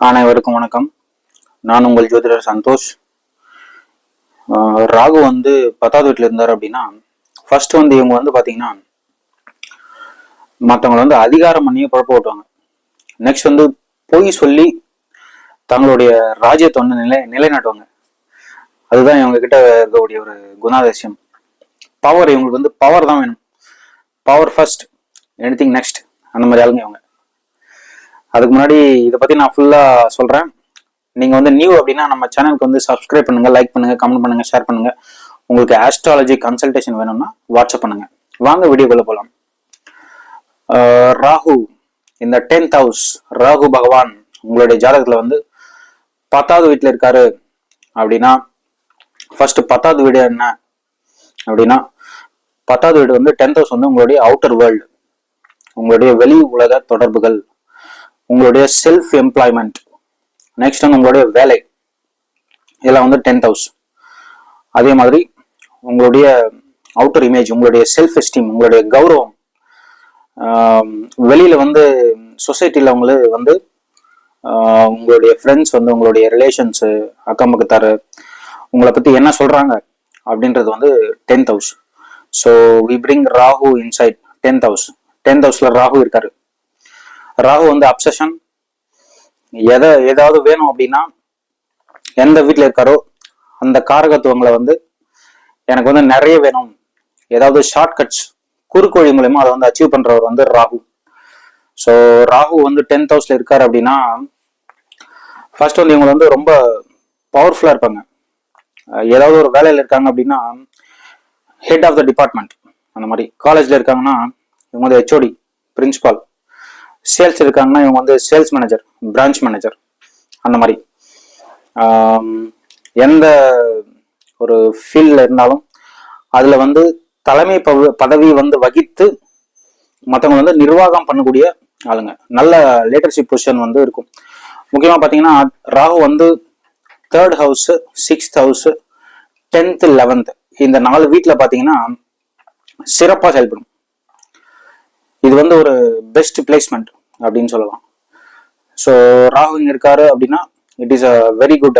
அனைவருக்கும் வணக்கம். நான் உங்கள் ஜோதிடர் சந்தோஷ். ராகு வந்து பத்தாவது வீட்டில் இருந்தார் அப்படின்னா ஃபர்ஸ்ட் வந்து இவங்க வந்து பார்த்தீங்கன்னா மற்றவங்களை வந்து அதிகாரம் பண்ணி குழப்ப ஓட்டுவாங்க. நெக்ஸ்ட் வந்து பொய் சொல்லி தங்களுடைய ராஜ்யத்தை வந்து நிலை நிலைநாட்டுவாங்க. அதுதான் இவங்க கிட்ட இருக்கக்கூடிய ஒரு குணாதிசயம். பவர் இவங்களுக்கு வந்து பவர் தான் வேணும். Power first any thing next அந்த மாதிரி ஆளுங்க இவங்க. அதுக்கு முன்னாடி இதை பத்தி நான் ஃபுல்லா சொல்றேன். நீங்க வந்து நியூ அப்படின்னா நம்ம சேனலுக்கு வந்து சப்ஸ்கிரைப் பண்ணுங்க லைக் பண்ணுங்க கமெண்ட் பண்ணுங்க ஷேர் பண்ணுங்க. உங்களுக்கு ஆஸ்ட்ராலஜி கன்சல்டேஷன் வேணும்னா வாட்ஸ்அப் பண்ணுங்க. வாங்க வீடியோக்குள்ள போலாம். ராகு. இந்த டென்த் ஹவுஸ் ராகு பகவான் உங்களுடைய ஜாதகத்துல வந்து பத்தாவது வீட்டில் இருக்காரு அப்படின்னா ஃபர்ஸ்ட் பத்தாவது வீடு என்ன அப்படின்னா பத்தாவது வீடு வந்து டென்த் ஹவுஸ் வந்து உங்களுடைய அவுட்டர் வேர்ல்டு உங்களுடைய வெளி உலக தொடர்புகள் உங்களுடைய செல்ஃப் எம்ப்ளாய்மெண்ட் நெக்ஸ்ட் வந்து உங்களுடைய வேலை. இதெல்லாம் வந்து டென்த் ஹவுஸ் அதே மாதிரி உங்களுடைய அவுட்டர் இமேஜ் உங்களுடைய செல்ஃப் எஸ்டீம் உங்களுடைய கௌரவம். வெளியில் வந்து சொசைட்டியில் உங்களை வந்து உங்களுடைய ஃப்ரெண்ட்ஸ் வந்து உங்களுடைய ரிலேஷன்ஸு அக்கம் பக்கத்தார் உங்களை பற்றி என்ன சொல்கிறாங்க அப்படின்றது வந்து tenth house so we bring Rahu inside tenth house tenth ஹவுஸில் ராகு இருக்காரு. ராகு வந்து அப்சஷன் எதை ஏதாவது வேணும் அப்படின்னா எந்த வீட்டில் இருக்காரோ அந்த காரகத்துவங்களை வந்து எனக்கு வந்து நிறைய வேணும். ஏதாவது ஷார்ட்கட்ஸ் குறுக்கு வழி மூலயமா அதை வந்து அச்சீவ் பண்றவர் வந்து ராகு. ஸோ ராகு வந்து டென்த் ஹவுஸ்ல இருக்காரு அப்படின்னா ஃபர்ஸ்ட் வந்து இவங்க வந்து ரொம்ப பவர்ஃபுல்லா இருப்பாங்க. ஏதாவது ஒரு வேலையில் இருக்காங்க அப்படின்னா ஹெட் ஆஃப் த டிபார்ட்மெண்ட் அந்த மாதிரி. காலேஜ்ல இருக்காங்கன்னா இவங்க வந்து ஹெச்ஓடி பிரின்சிபால் சேல்ஸ் இருக்காங்கன்னா இவங்க வந்து சேல்ஸ் மேனேஜர் பிரான்ச் மேனேஜர் அந்த மாதிரி. எந்த ஒரு ஃபீல்டில் இருந்தாலும் அதில் வந்து தலைமை பவ- பதவி வந்து வகித்து மற்றவங்க வந்து நிர்வாகம் பண்ணக்கூடிய ஆளுங்க. நல்ல லீடர்ஷிப் பொசிஷன் வந்து இருக்கும். முக்கியமாக பார்த்தீங்கன்னா ராகு வந்து third house sixth house tenth eleventh இந்த நாலு வீட்டில் பார்த்தீங்கன்னா சிறப்பாக செயல்படும். இது வந்து ஒரு பெஸ்ட் பிளேஸ்மெண்ட் அப்படின்னு சொல்லலாம். ஸோ ராகு இங்கே இருக்காரு அப்படின்னா it is a very good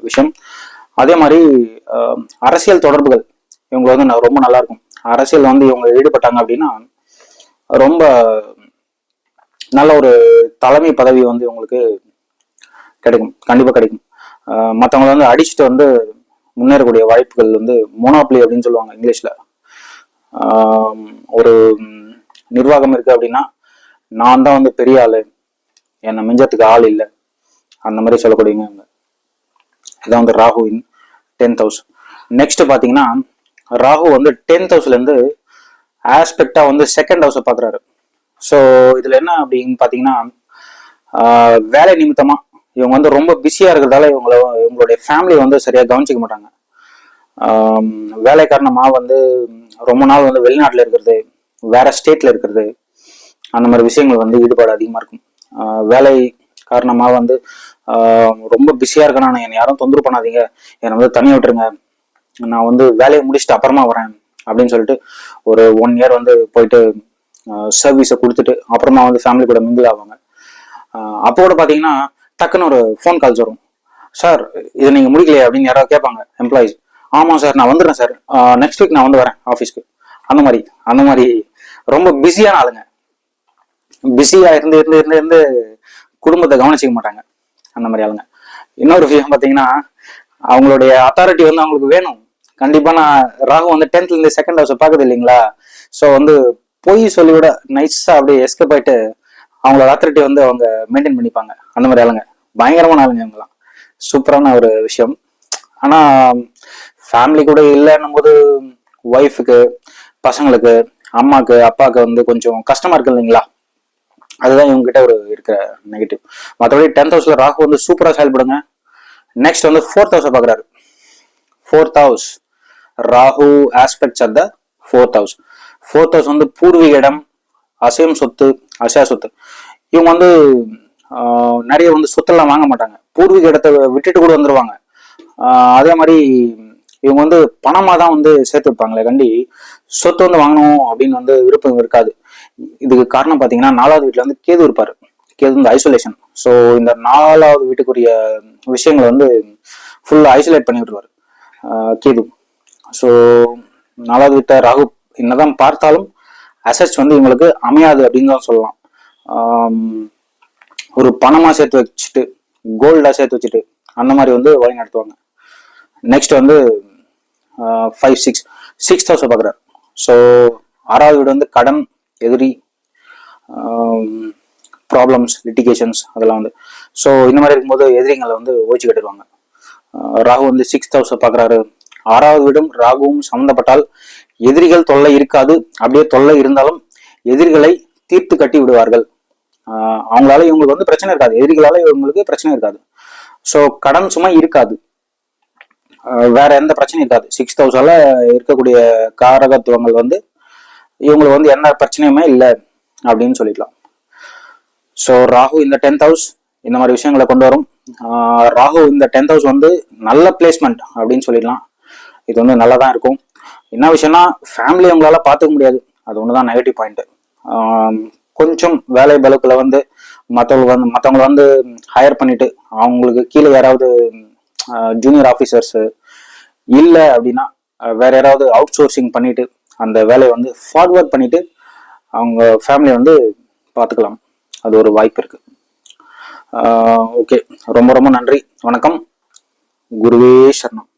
விஷயம். அதே மாதிரி uh, அரசியல் தொடர்புகள் இவங்க வந்து ந- ரொம்ப நல்லா இருக்கும். அரசியல் வந்து இவங்க ஈடுபட்டாங்க அப்படின்னா ரொம்ப நல்ல ஒரு தலைமை பதவி வந்து இவங்களுக்கு கிடைக்கும். கண்டிப்பாக கிடைக்கும். Uh, மற்றவங்களை வந்து அடிச்சுட்டு வந்து முன்னேறக்கூடிய வாய்ப்புகள் வந்து மோனோப்ளி அப்படின்னு சொல்லுவாங்க இங்கிலீஷில். Um, ஒரு நிர்வாகம் இருக்குது அப்படின்னா நான் தான் வந்து பெரிய ஆளு. என்னை மிஞ்சத்துக்கு ஆள் இல்லை. அந்த மாதிரி சொல்லக்கூடியவங்க இவங்க. இதான் வந்து Rahu in tenth house next பார்த்தீங்கன்னா ராகு வந்து டென்த் ஹவுஸ்லேருந்து ஆஸ்பெக்டாக வந்து செகண்ட் ஹவுஸை பார்க்குறாரு ஸோ இதில் என்ன அப்படின்னு பார்த்தீங்கன்னா வேலை நிமித்தமாக இவங்க வந்து ரொம்ப பிஸியாக இருக்கிறதால இவங்கள இவங்களுடைய ஃபேமிலியை வந்து சரியாக கவனிச்சிக்க மாட்டாங்க. வேலைக்காரணமாக வேலை வந்து ரொம்ப நாள் வந்து வெளிநாட்டில் இருக்கிறது வேற ஸ்டேட்டில் இருக்கிறது அந்த மாதிரி விஷயங்கள் வந்து ஈடுபாடு அதிகமாக இருக்கும். வேலை காரணமாக வந்து ரொம்ப பிஸியாக இருக்கேன் நான் என்னை யாரும் தொந்தரவு பண்ணாதீங்க. என்னை வந்து தனியாக விட்டுருங்க. நான் வந்து வேலையை முடிச்சுட்டு அப்புறமா வரேன் அப்படின்னு சொல்லிட்டு ஒரு ஒன் இயர் வந்து போயிட்டு சர்வீஸை கொடுத்துட்டு அப்புறமா வந்து ஃபேமிலி கூட மிங்கிள் ஆவாங்க. அப்போ கூட பார்த்தீங்கன்னா டக்குன்னு ஒரு ஃபோன் கால்ஸ் வரும். சார் இதை நீங்கள் முடிக்கலையே அப்படின்னு யாராவது கேட்பாங்க எம்ப்ளாயிஸ் ஆமாம் சார் நான் வந்துடுறேன் சார் நெக்ஸ்ட் வீக் நான் வந்து வரேன் ஆஃபீஸ்க்கு அந்த மாதிரி அந்த மாதிரி ரொம்ப பிஸியான ஆளுங்க. பிஸியா இருந்து இருந்து இருந்து இருந்து குடும்பத்தை கவனிச்சிக்க மாட்டாங்க அந்த மாதிரி ஆளுங்க. இன்னொரு விஷயம் பாத்தீங்கன்னா அவங்களுடைய அத்தாரிட்டி வந்து அவங்களுக்கு வேணும். கண்டிப்பா நான் ராகு வந்து டென்த்ல இருந்து செகண்ட் ஹவுஸ் பாக்குது இல்லைங்களா? சோ வந்து பொய் சொல்லி விட நைஸா அப்படியே எஸ்கேப் ஆயிட்டு அவங்களோட அத்தாரிட்டி வந்து அவங்க மெயின்டைன் பண்ணிப்பாங்க. அந்த மாதிரி ஆளுங்க. பயங்கரமான ஆளுங்க இவங்கலாம் சூப்பரான ஒரு விஷயம். ஆனா ஃபேமிலி கூட இல்லைன்னும் போது ஒய்ஃபுக்கு பசங்களுக்கு அம்மாக்கு அப்பாவுக்கு வந்து கொஞ்சம் கஷ்டமா இருக்கு இல்லைங்களா? அதுதான் இவங்ககிட்ட ஒரு இருக்கிற நெகட்டிவ் மற்றபடி டென்த் ஹவுஸ்ல ராகு வந்து சூப்பரா செயல்படுங்க நெக்ஸ்ட் வந்து ஃபோர்த் ஹவுஸை பார்க்குறாரு fourth house Rahu aspects at the fourth house fourth house வந்து பூர்வீக இடம் அசையும் சொத்து அசையா சொத்து. இவங்க வந்து நிறைய வந்து சொத்தெல்லாம் வாங்க மாட்டாங்க. பூர்வீக இடத்தை விட்டுட்டு கூட வந்துருவாங்க. அதே மாதிரி இவங்க வந்து பணமா தான் வந்து சேர்த்து வைப்பாங்களே கண்டி சொத்து வந்து வாங்கணும் அப்படின்னு வந்து விருப்பம் இருக்காது. இதுக்கு காரணம் பார்த்தீங்கன்னா நாலாவது வீட்டில் வந்து கேது இருப்பார். கேது வந்து ஐசோலேஷன் ஸோ இந்த நாலாவது வீட்டுக்குரிய விஷயங்களை வந்து ஃபுல்லாக ஐசோலேட் பண்ணி விட்டுருவார் கேது. ஸோ நாலாவது வீட்டை ராகு என்னதான் பார்த்தாலும் அசட்ஸ் வந்து இவங்களுக்கு அமையாது அப்படின்னு தான் சொல்லலாம். ஒரு பணமாக சேர்த்து வச்சுட்டு கோல்டாக சேர்த்து வச்சுட்டு அந்த மாதிரி வந்து வழி நடத்துவாங்க. நெக்ஸ்ட் வந்து ஃபைவ் சிக்ஸ் சிக்ஸ் ஹவுஸை பார்க்குறாரு. ஸோ ஆறாவது வீடு வந்து கடன் எதிரி ப்ராப்ளம்ஸ் லிட்டிகேஷன்ஸ் அதெல்லாம் வந்து. ஸோ இந்த மாதிரி இருக்கும்போது எதிரிங்களை வந்து ஓய்ச்சி கட்டிடுவாங்க. ராகு வந்து சிக்ஸ் ஹவுஸை பார்க்குறாரு ஆறாவது வீடும் ராகுவும் சம்மந்தப்பட்டால் எதிரிகள் தொல்லை இருக்காது. அப்படியே தொல்லை இருந்தாலும் எதிரிகளை தீர்த்து கட்டி விடுவார்கள். அவங்களால இவங்களுக்கு வந்து பிரச்சனை இருக்காது. எதிரிகளால இவங்களுக்கு பிரச்சனை இருக்காது. ஸோ கடன் சுமை இருக்காது. வேற எந்த பிரச்சனையும் இருக்காது. சிக்ஸ் ஹவுஸால இருக்கக்கூடிய காரகத்துவங்கள் வந்து இவங்களுக்கு வந்து என்ன பிரச்சனையுமே இல்லை அப்படின்னு சொல்லிக்கலாம். ஸோ ராகு இந்த டென்த் ஹவுஸ் இந்த மாதிரி விஷயங்களை கொண்டு வரும். ராகு இந்த டென்த் ஹவுஸ் வந்து நல்ல பிளேஸ்மெண்ட் அப்படின்னு சொல்லிடலாம். இது வந்து நல்லா தான் இருக்கும். என்ன விஷயம்னா ஃபேமிலி அவங்களால பார்த்துக்க முடியாது. அது ஒன்று தான் நெகட்டிவ் பாயிண்ட்டு கொஞ்சம் வேலை பலுக்கில் வந்து மற்றவங்க வந்து மற்றவங்கள வந்து ஹையர் பண்ணிட்டு அவங்களுக்கு கீழே யாராவது ஜூனியர் ஆஃபீஸர்ஸு இல்லை அப்படின்னா வேற யாராவது அவுட் சோர்சிங் பண்ணிட்டு அந்த வேலையை வந்து ஃபார்வர்ட் பண்ணிட்டு அவங்க ஃபேமிலியை வந்து பார்த்துக்கலாம். அது ஒரு வாய்ப்பு இருக்கு. ஓகே ரொம்ப ரொம்ப நன்றி. வணக்கம். குருவே சரணம்.